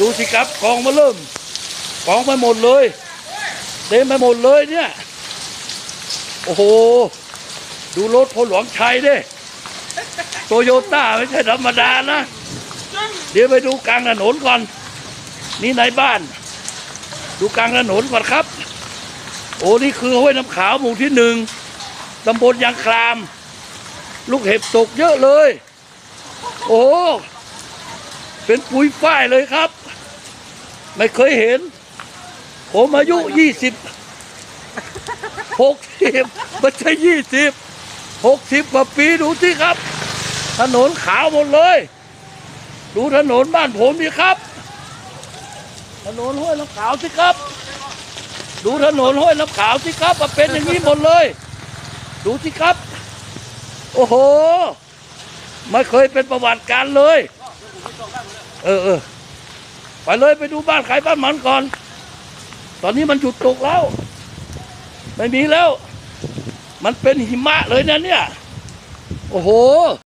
ดูสิครับกองมาเริ่มกองไปหมดเลยเต็มไปหมดเลยเนี่ย โอ้โห ดูรถพลหลวงชัยดิโตโยต้าไม่ใช่ธรรมดานะ เดี๋ยวไปดูกลางถนนก่อน นี่ในบ้าน ดูกลางถนนก่อนครับ โอ้นี่คือห้วยน้ำขาวหมู่ที่หนึ่งตำบลยางคราม ลูกเห็บตกเยอะเลย โอ้ เป็นปุ๋ยฝ้ายเลยครับ ไม่เคยเห็น ผมอายุยี่สิบหกสิบไม่ใช่ยี่สิบหกสิบกว่าปีดูสิครับ ถนนขาวหมดเลย ดูถนนบ้านผมดิครับ ถนนห้วยน้ำขาวสิครับ ดูถนนห้วยน้ำขาวสิครับมาเป็นอย่างนี้หมดเลย ดูสิครับ โอ้โห ไม่เคยเป็นประวัติการเลย เออเออไปเลยไปดูบ้านขายบ้านหมันก่อน ตอนนี้มันหยุดตกแล้ว ไม่มีแล้ว มันเป็นหิมะเลยนะเนี่ย โอ้โห